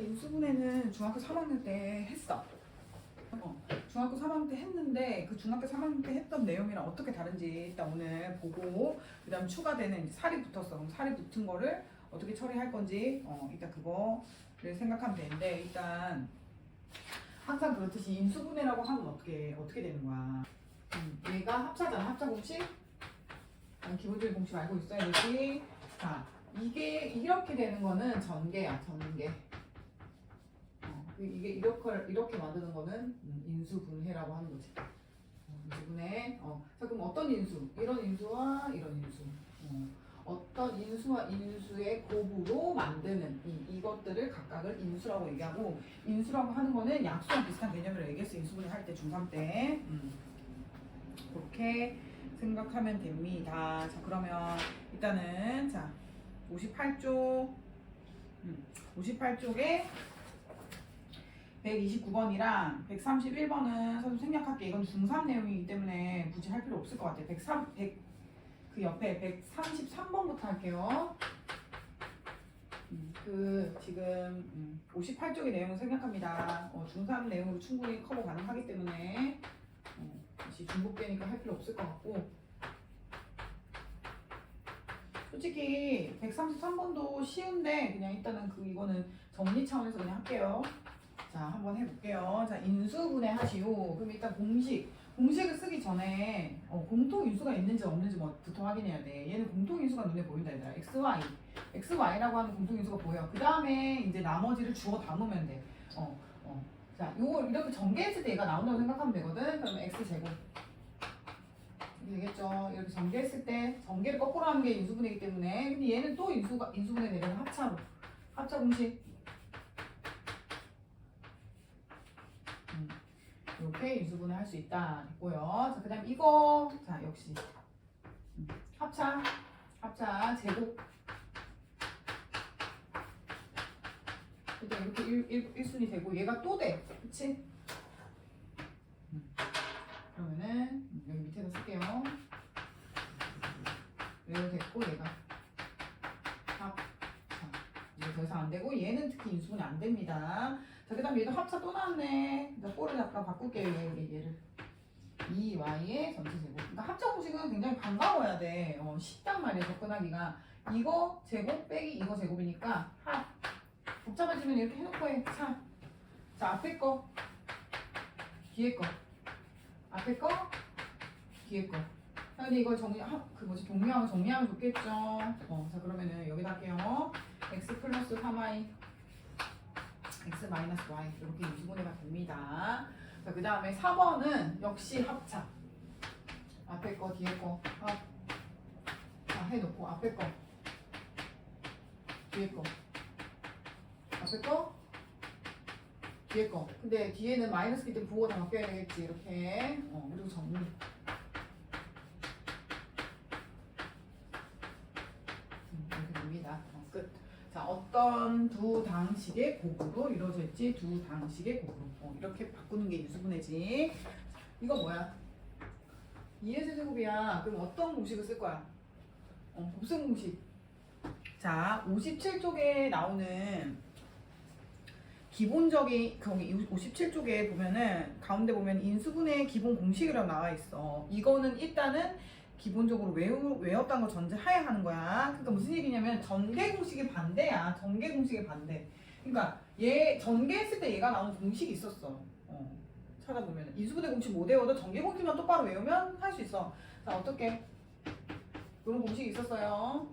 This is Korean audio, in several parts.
인수분해는 중학교 3학년 때 했어. 어, 중학교 3학년 때 했는데 그 중학교 3학년 때 했던 내용이랑 어떻게 다른지 일단 오늘 보고 그다음 추가되는 이제 살이 붙었어. 그럼 살이 붙은 거를 어떻게 처리할 건지 어, 일단 그거를 생각하면 되는데 일단 항상 그렇듯이 인수분해라고 하면 어떻게 어떻게 되는 거야? 음, 얘가 합차잖아. 합차 공식. 아, 기본적인 공식 알고 있어야 되지. 자, 이게 이렇게 되는 거는 전개야, 전개. 어, 그 이게 이렇게 이렇게 만드는 거는 음, 인수분해라고 하는 거지. 어, 인수분해. 어, 자 그럼 어떤 인수? 이런 인수와 이런 인수. 어, 떤 인수와 인수의 곱으로 만드는 이, 이것들을 각각을 인수라고 얘기하고 인수라고 하는 거는 약수랑 비슷한 개념으로 얘기했어 인수분해 할 때 중3 때. 음. 그렇게 생각하면 됩니다. 자 그러면 일단은 자 58쪽 음, 58쪽에 129번이랑 131번은 선생님 생략할게. 이건 중3 내용이기 때문에 굳이 할 필요 없을 것 같아요. 103, 100, 그 옆에 133번부터 할게요. 음, 그 지금 음, 58쪽의 내용을 생략합니다. 어, 중3 내용으로 충분히 커버 가능하기 때문에 어, 다시 중복되니까 할 필요 없을 것 같고 솔직히 133번도 쉬운데 그냥 일단은 그 이거는 정리 차원에서 그냥 할게요. 자 한번 해볼게요. 자 인수분해 하시오. 그럼 일단 공식 공식을 쓰기 전에 어, 공통 인수가 있는지 없는지 뭐부터 확인해야 돼. 얘는 공통 인수가 눈에 보인다 얘들아. x, y, x, y라고 하는 공통 인수가 보여. 그 다음에 이제 나머지를 주어 담으면 돼. 어, 어. 자 요거 이렇게 전개했을 때 얘가 나온다고 생각하면 되거든. 그러면 x 제곱. 이렇게 되겠죠. 이렇게 전개했을 때 전개를 거꾸로 하는 게 인수분해이기 때문에 근데 얘는 또 인수가 인수분해 되는 합차로 합차 공식 음, 이렇게 인수분해 할수 있다 됐고요. 자 그다음 이거 자 역시 음, 합차 합차 제곱 일단 이렇게 1, 일 1순위 되고 얘가 또 돼. 그치? 음, 그러면은 음, 여기 밑에다 쓸게요. 얘도 됐고 얘가 합. 자, 이제 더 이상 안 되고 얘는 특히 인수분해 안 됩니다. 자 그 다음 얘도 합차 또 나왔네. 나 꼴을 잠깐 바꿀게요 얘, 얘, 얘를. 2y의 전체 제곱. 그러니까 합차 공식은 굉장히 반가워야 돼. 어, 쉽단 말이야 접근하기가. 이거 제곱 빼기 이거 제곱이니까 합. 복잡해지면 이렇게 해놓고 해. 차. 자 앞에 거, 뒤에 거. 앞에 거, 뒤에 거. 자, 근데 이걸 정리, 하, 그 뭐지, 동료하고 정리하면 좋겠죠. 어, 자, 그러면은 여기다 할게요. x 플러스 3y, x 마이너스 y. 이렇게 인수분해가 됩니다. 자, 그 다음에 4번은 역시 합차. 앞에 거, 뒤에 거, 합. 자, 해놓고, 앞에 거, 뒤에 거. 앞에 거, 뒤에 거. 근데 뒤에는 마이너스기 때문에 부호가 다 바뀌어야 되겠지. 이렇게. 어, 그리고 정리. 음, 이렇게 됩니다. 어, 끝. 자, 어떤 두 당식의 곱으로 이루어져 있지? 두 당식의 곱으로. 어, 이렇게 바꾸는 게 인수분해지. 이거 뭐야? 2의 세제곱이야. 그럼 어떤 공식을 쓸 거야? 어, 곱셈 공식. 자, 57쪽에 나오는 기본적인 거기 57쪽에 보면은 가운데 보면 인수분해 기본 공식이라고 나와 있어. 이거는 일단은 기본적으로 외우, 외웠다는 걸 전제하에 하는 거야. 그러니까 무슨 얘기냐면 전개 공식의 반대야. 전개 공식의 반대. 그러니까 얘 전개했을 때 얘가 나온 공식이 있었어. 어, 찾아보면 인수분해 공식 못 외워도 전개 공식만 똑바로 외우면 할 수 있어. 자 어떻게? 이런 공식이 있었어요.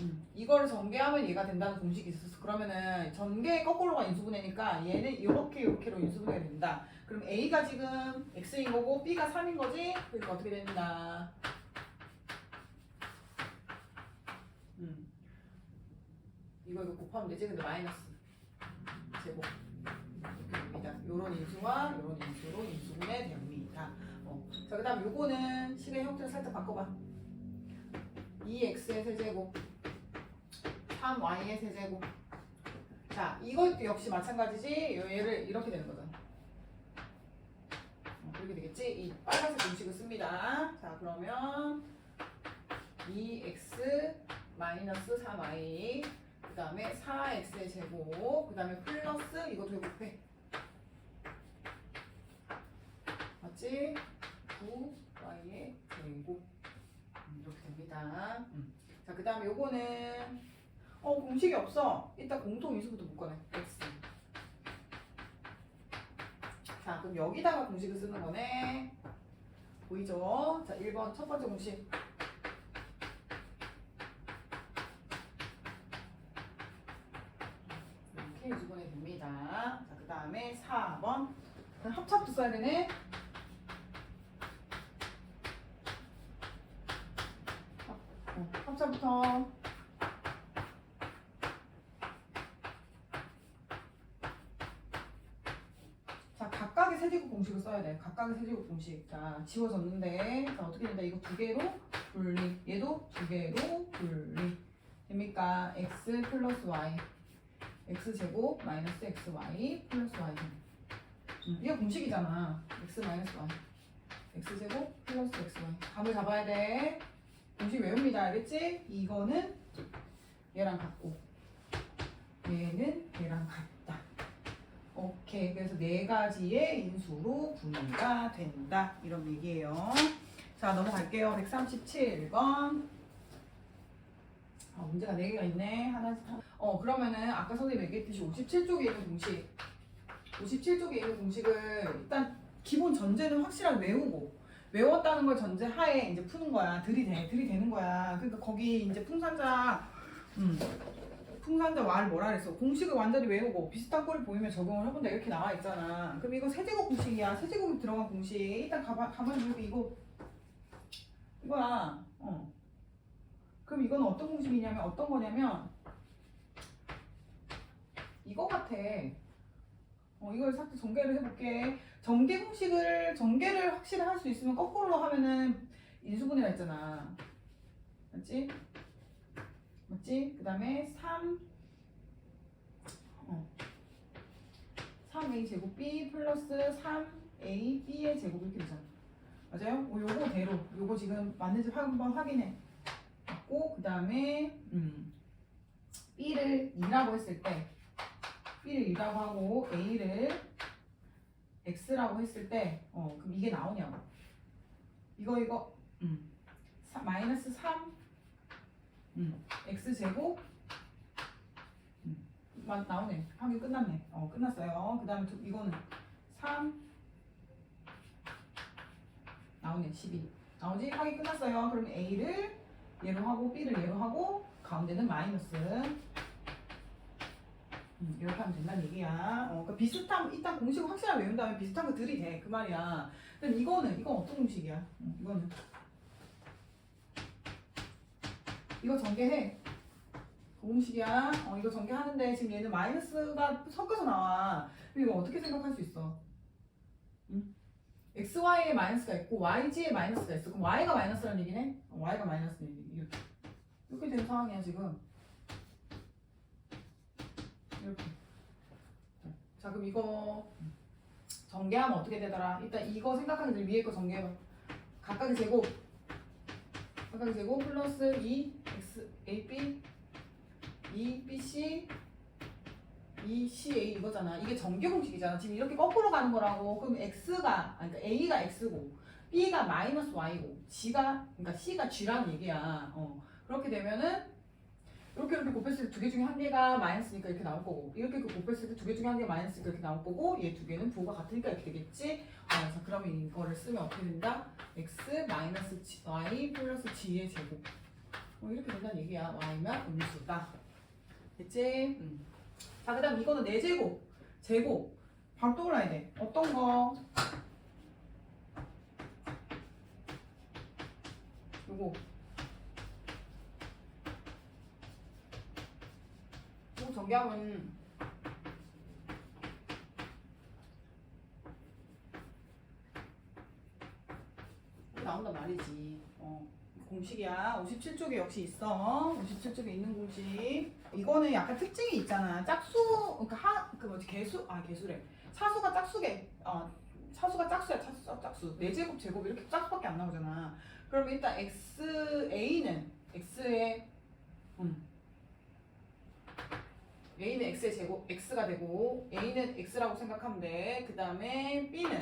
음, 이거를 전개하면 얘가 된다는 공식이 있었어. 그러면은 전개 거꾸로가 인수분해니까 얘는 이렇게 이렇게로 인수분해가 된다. 그럼 A가 지금 X인 거고 B가 3인 거지? 그러니까 어떻게 된다? 음. 이거 이거 곱하면 되지? 근데 마이너스 제곱 이렇게 됩니다. 요런 인수와 요런 인수로 인수분해 됩니다. 어. 자, 그 다음 요거는 식의 형태를 살짝 바꿔봐. 2x의 세제곱 3y의 세제곱 자 이것도 역시 마찬가지지 요 얘를 이렇게 되는 거잖 그렇게 되겠지? 이 빨간색 공식을 씁니다. 자 그러면 2x 마이너스 3y 다음에 4x의 제곱 그 다음에 플러스 이거 제곱해. 맞지? 9y의 제곱. 음, 이렇게 됩니다. 음. 자 그 다음에 요거는 어 공식이 없어. 이따 공통 인수부터 묶어내. X 자 그럼 여기다가 공식을 쓰는 거네 보이죠? 자 1번 첫 번째 공식 이렇게 유주분해 됩니다. 자, 그 다음에 4번. 합차부터 써야 되네. 어, 합차부터. 자, 각각의 세제곱 공식을 써야 돼. 각각의 세제곱 공식. 자, 지워졌는데. 자, 어떻게 된다? 이거 두 개로 분리. 얘도 두 개로 분리. 됩니까? x 플러스 y. x제곱 마이너스 xy 플러스 y 음, 이게 공식이잖아 x 마이너스 y x제곱 플러스 xy 감을 잡아야 돼 공식 외웁니다 알겠지? 이거는 얘랑 같고 얘는 얘랑 같다 오케이 그래서 네 가지의 인수로 분리가 된다 이런 얘기예요 자 넘어갈게요 137번 아, 문제가 4개가 있네. 하나, 어, 그러면은 아까 선생님이 얘기했듯이 57쪽에 있는 공식. 57쪽에 있는 공식을 일단 기본 전제는 확실하게 외우고, 외웠다는 걸 전제하에 이제 푸는 거야. 들이대, 들이대는 거야. 그러니까 거기 이제 풍산자, 음, 풍산자 말 뭐라 그랬어. 공식을 완전히 외우고 비슷한 꼴을 보이면 적용을 해본다. 이렇게 나와 있잖아. 그럼 이거 세제곱 공식이야. 세제곱이 들어간 공식. 일단 가만, 가만히 보고 이거, 이거야. 어. 그럼 이건 어떤 공식이냐면 어떤 거냐면 이거 같아. 어, 이걸 살짝 전개를 해볼게. 전개 공식을 전개를 확실히 할 수 있으면 거꾸로 하면은 인수분해가 있잖아. 맞지? 맞지? 그 다음에 3 어. 3a 제곱 b 플러스 3a b의 제곱 이렇게 되잖아. 맞아요? 어, 요거 대로 요거 지금 맞는지 한번 확인해. 맞고 그 다음에 음, B를 2라고 했을 때 B를 2라고 하고 A를 X라고 했을 때 어, 그럼 이게 나오냐고 이거 이거 음, 사- 마이너스 3 음, X제곱. 음, 마- 나오네. 확인 끝났네. 어 끝났어요. 그 다음에 이거는 3 나오네. 12 나오지? 확인 끝났어요. 그럼 A를 얘로 하고 B를 얘로 하고 가운데는 마이너스. 음, 이렇게 하면 된다는 얘기야. 어, 그 비슷한 일단 공식을 확실하게 외운 다음에 비슷한 거 들이대. 그 말이야. 그럼 이거는 이건 어떤 공식이야? 음, 이거는 이거 전개해 그 공식이야 어, 이거 전개하는데 지금 얘는 마이너스가 섞여서 나와 이거 어떻게 생각할 수 있어 음? XY에 마이너스가 있고 YG에 마이너스가 있어. 그럼 Y가 마이너스라는 얘기네? 어, Y가 마이너스는. 이렇게. 이렇게 된 상황이야, 지금. 이렇게. 자, 그럼 이거 전개하면 어떻게 되더라? 일단 이거 생각하기 전에 위에 거 전개해봐. 각각의 제곱. 각각의 제곱 플러스 2 X, AB, 2 BC, 2CA 이거잖아. 이게 전개 공식이잖아. 지금 이렇게 거꾸로 가는 거라고. 그럼 X가, 아니, 그러니까 A가 X고, B가 마이너스 Y고, G가, 그러니까 C가 G라는 얘기야. 어. 그렇게 되면은, 이렇게 이렇게 곱했을 때 두 개 중에 한 개가 마이너스니까 이렇게 나올 거고, 이렇게 곱했을 때 두 개 중에 한 개가 마이너스니까 이렇게 나올 거고, 얘 두 개는 부호가 같으니까 이렇게 되겠지? 아, 자, 그러면 이거를 쓰면 어떻게 된다? X 마이너스 Y 플러스 G의 제곱. 어, 이렇게 된다는 얘기야. Y면 음수다. 됐지? 음. 자, 그 다음 이거는 4제곱. 제곱. 바로 떠올라야 돼. 어떤 거? 요거. 요거 이렇게 나온단 말이지. 어. 공식이야. 57쪽에 역시 있어. 57쪽에 있는 공식. 이거는 약간 특징이 있잖아. 짝수, 그러니까 하, 그 뭐지, 개수, 아 개수래. 차수가 짝수게, 어, 차수가 짝수야, 차수, 짝수. 네 제곱, 제곱 이렇게 짝수밖에 안 나오잖아. 그럼 일단 x a는 x의 음, A는 X의 제곱 X가 되고 A는 X라고 생각하면 돼. 그 다음에 B는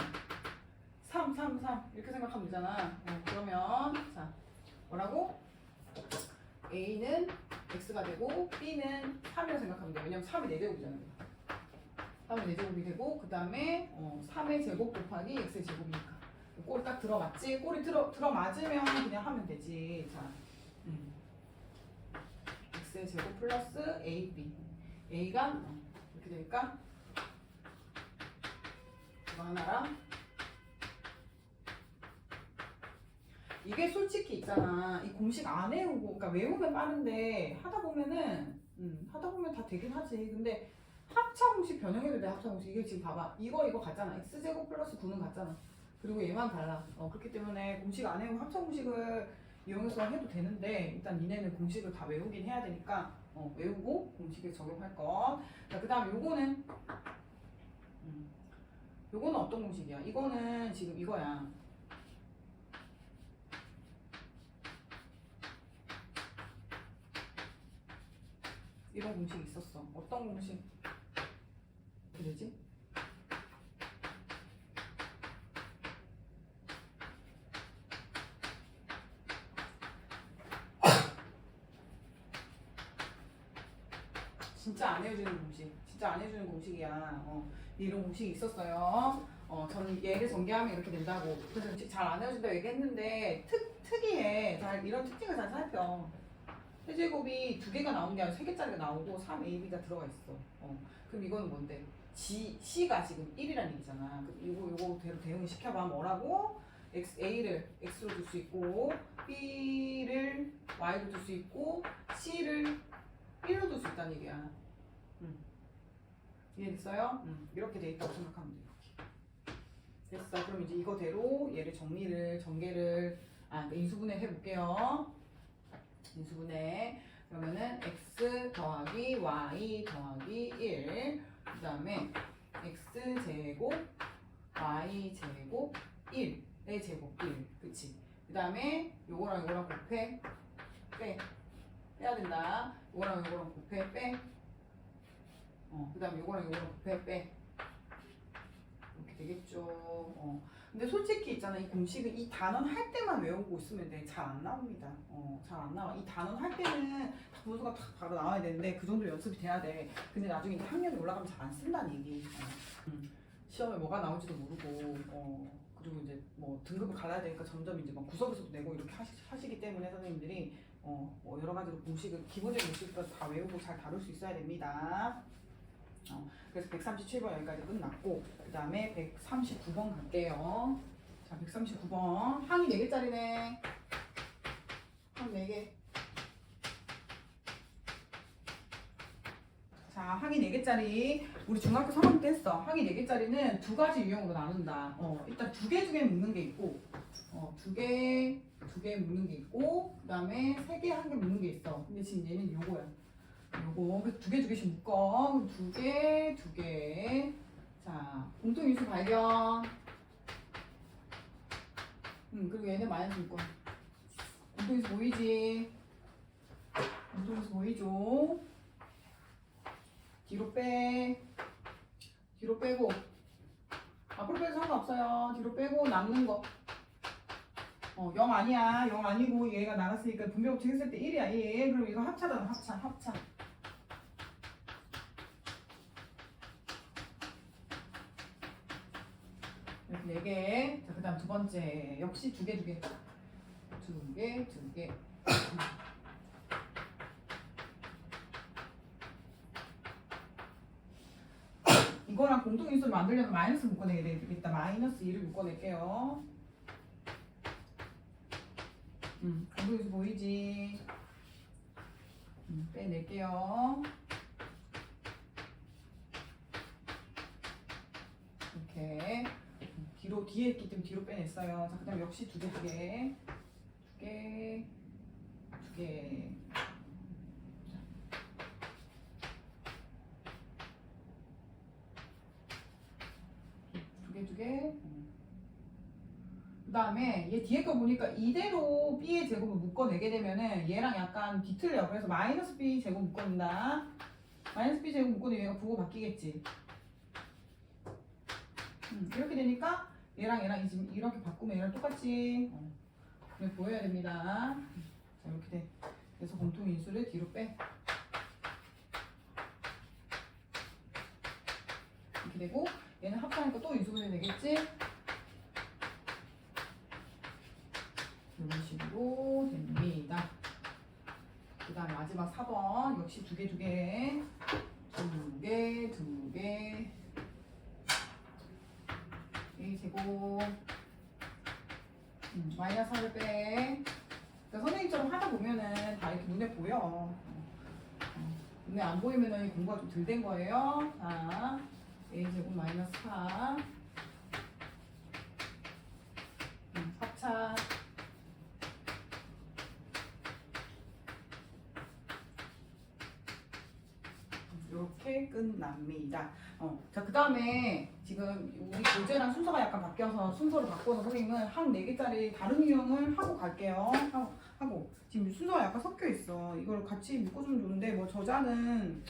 3, 3, 3 이렇게 생각하면 되잖아. 어, 그러면 자 뭐라고? A는 X가 되고 B는 3이라고 생각하면 돼. 왜냐면 3이 4제곱이잖아. 3의 4제곱이 되고 그 다음에 어, 3의 제곱 곱하기 X의 제곱이니까 꼴 딱 들어맞지? 꼴이 들어, 들어맞으면 그냥 하면 되지. 자, 음. X의 제곱 플러스 AB A가 어, 이렇게 되니까 이거 하나랑 이게 솔직히 있잖아. 이 공식 안 외우고, 그러니까 외우면 빠른데 하다 보면은, 음, 하다 보면 다 되긴 하지. 근데 합차 공식 변형해도 돼. 합차 공식 이게 지금 봐봐. 이거 이거 같잖아. x 제곱 플러스 9는 같잖아. 그리고 얘만 달라. 어, 그렇기 때문에 공식 안 외우고 합차 공식을 이용해서 해도 되는데 일단 니네는 공식을 다 외우긴 해야 되니까 어, 외우고 공식에 적용할 것. 자, 그다음 요거는 음, 요거는 어떤 공식이야? 이거는 지금 이거야. 이런 공식이 있었어. 어떤 공식? 되지? 진짜 안 해주는 공식. 진짜 안 해주는 공식이야. 어, 이런 공식이 있었어요. 어, 저는 얘를 전개하면 이렇게 된다고. 그래서 잘 안 해준다고 얘기했는데 특, 특이해. 잘 이런 특징을 잘 살펴. 세제곱이 두 개가 나오는 게 아니라 세 개짜리가 나오고 3AB가 들어가 있어. 어, 그럼 이거는 뭔데? G, C가 지금 1이란 얘기잖아. 그럼 이거, 요거 대로 대응을 시켜봐. 뭐라고? X, A를 X로 둘수 있고, B를 Y로 둘수 있고, C를 1로 둘수 있다는 얘기야. 음. 이해됐어요? 음. 이렇게 돼 있다고 생각하면 돼. 됐어. 그럼 이제 이거대로 얘를 정리를, 전개를, 아, 그러니까 인수분해 해볼게요. 인수분해. 그러면은 x 더하기 y 더하기 1. 그 다음에 x 제곱 y 제곱 1의 제곱 1. 그치? 그 다음에 요거랑 요거랑 곱해. 빼. 빼야 된다. 요거랑 요거랑 곱해. 빼. 어, 그 다음에 요거랑 요거랑 곱해. 빼. 이렇게 되겠죠. 어. 근데 솔직히 있잖아 이 공식은 이 단원 할 때만 외우고 있으면 돼. 잘 안 나옵니다. 어, 잘 안 나와. 이 단원 할 때는 다 분수가 탁 바로 나와야 되는데 그 정도 연습이 돼야 돼. 근데 나중에 학년이 올라가면 잘 안 쓴다는 얘기. 어. 음. 시험에 뭐가 나올지도 모르고 어, 그리고 이제 뭐 등급을 갈라야 되니까 점점 이제 막 구석에서도 내고 이렇게 하시, 하시기 때문에 선생님들이 어, 뭐 여러 가지로 공식을 기본적인 공식부터 다 외우고 잘 다룰 수 있어야 됩니다. 어, 그래서 137번 여기까지 끝났고 그 다음에 139번 갈게요. 자, 139번 항이 4개짜리네. 항 4개. 자, 항이 4개짜리. 우리 중학교 3학년 때 했어. 항이 4개짜리는 두 가지 유형으로 나눈다. 어, 일단 두 개 두 개 묶는 게 있고, 어, 두 개, 두 개 묶는 게 있고, 그 다음에 세 개, 한 개 묶는 게 있어. 근데 지금 얘는 요거야. 요거 두 개 두 개씩 묶어. 두 개, 두 개. 자, 공통 유수 발견. 음, 그리고 얘는 마이너스 묶어. 공통 유수 보이지? 공통 유수 보이죠? 뒤로 빼. 뒤로 빼고. 앞으로 빼도 상관없어요. 뒤로 빼고 남는 거. 어, 0 아니야. 0 아니고 얘가 나갔으니까 분배법칙 했을 때 1이야. 1. 그럼 이거 합차잖아. 합차. 합차. 네 개. 자, 그 다음 두 번째. 역시 두 개, 두 개. 두 개, 두 개. 이거랑 공통인수를 만들려면 마이너스 묶어내야 되겠다. 마이너스 2를 묶어낼게요. 음, 공통인수 보이지? 음, 빼낼게요. 이렇게. 뒤에 있기 때문에 뒤로 빼냈어요. 자, 그 다음 역시 두 개, 두 개, 두 개, 두 개. 두 개, 두 개. 그 다음에 얘 뒤에 거 보니까 이대로 b의 제곱을 묶어내게 되면은 얘랑 약간 뒤틀려. 그래서 마이너스 b 제곱 묶어낸다. 마이너스 b 제곱 묶고는 얘가 부호 바뀌겠지. 음, 이렇게 되니까 얘랑 얘랑 이 지금 이렇게 바꾸면 얘랑 똑같지. 어. 보여야 됩니다. 자 이렇게 돼. 그래서 공통 인수를 뒤로 빼. 이렇게 되고 얘는 합하니까 또 인수분해 되겠지. 이런 식으로 됩니다. 그 다음 마지막 4번 역시 두 개 두 개 두 개 두개 A 제곱 음, 마이너스 1을 빼. 그러니까 선생님처럼 하다 보면은 다 이렇게 눈에 보여 눈에 안 보이면은 공부가 좀 덜 된 거예요. 자 A 제곱 마이너스 4 음, 4차 이렇게 끝납니다. 어, 자, 그 다음에 지금 우리 교재랑 순서가 약간 바뀌어서 순서를 바꿔서 선생님은 한 4개짜리 다른 유형을 하고 갈게요. 하고, 하고. 지금 순서가 약간 섞여 있어. 이걸 같이 묶어주면 좋은데, 뭐 저자는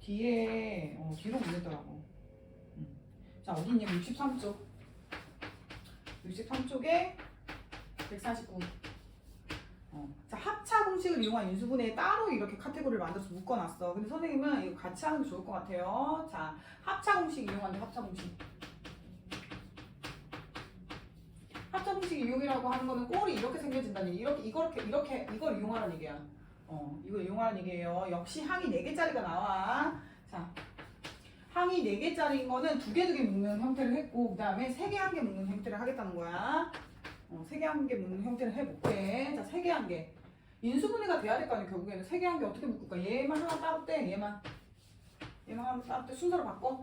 뒤에, 어, 뒤로 보내더라고. 음. 자, 어디 있냐? 63쪽. 63쪽에 149. 어. 자, 합차 공식을 이용한 인수분해에 따로 이렇게 카테고리를 만들어서 묶어놨어. 근데 선생님은 이거 같이 하는 게 좋을 것 같아요. 자, 합차 공식 이용한다, 합차 공식. 합차 공식 이용이라고 하는 거는 꼴이 이렇게 생겨진다니. 이렇게, 이렇게, 이렇게, 이걸 이용하라는 얘기야. 어, 이걸 이용하라는 얘기예요. 역시 항이 4개짜리가 나와. 자, 항이 4개짜리인 거는 두 개 두 개 묶는 형태를 했고, 그 다음에 세 개 한 개 묶는 형태를 하겠다는 거야. 어, 세개 한 개 묶는 형태를 해볼게. 자, 세 개 한 개. 인수분해가 돼야 될 거 아니야, 결국에는. 세 개 한 개 어떻게 묶을까? 얘만 하나 따로 떼, 얘만. 얘만 하나 따로 떼. 순서를 바꿔.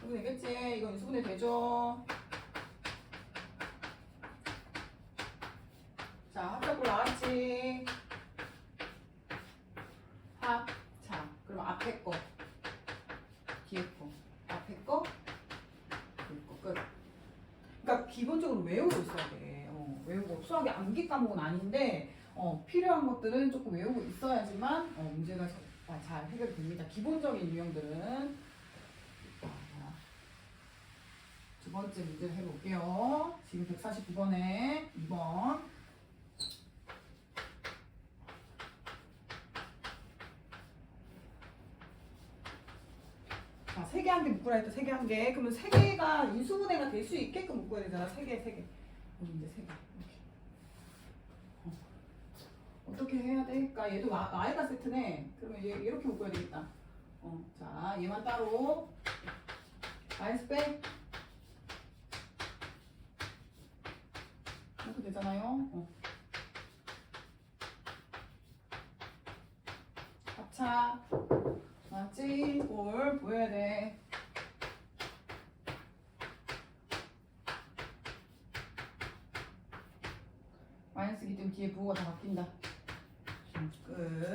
그럼 되겠지? 이거 인수분해 되죠? 자, 합작골 나왔지? 합. 자, 그럼 앞에 거. 뒤에 거. 앞에 거. 뒤에 거. 끝. 그러니까 기본적으로 외우고 있어야 돼. 어, 외우고 수학의 암기 과목은 아닌데 어, 필요한 것들은 조금 외우고 있어야지만 어, 문제가 잘, 아, 잘 해결됩니다. 기본적인 유형들은 자, 두 번째 문제를 해볼게요. 지금 149번에 2번. 자, 세 개 한 개 묶으라 했다. 세 개 한 개. 그러면 세 개가 인수분해가 될 수 있게끔 묶어야 되잖아. 세 개, 세 개. 이제 세 개. 이렇게. 어. 어떻게 해야 될까? 얘도 마, 마이가 세트네. 그러면 얘 이렇게 묶어야 되겠다. 어, 자, 얘만 따로. 빼. 이렇게 되잖아요. 어. 합차. 맞지? 볼 보여야 돼. 마이너스기 때문에 뒤에 부호가 다 바뀐다. 끝.